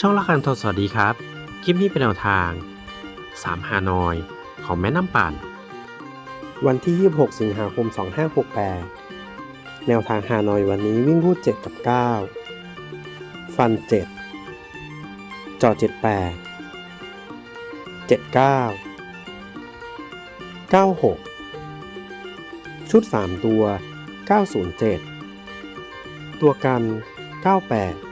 ช่องละคันทศสวัสดีครับ คลิปนี้เป็นแนวทาง 3 ฮานอย ของแม่น้ำปั่น วันที่ 26 สิงหาคม 2568 แนวทางฮานอยวันนี้วิ่งพูด 7 กับ 9 ฟัน 7 จอ 78 79 96 ชุด 3 ตัว 907 ตัวกัน 98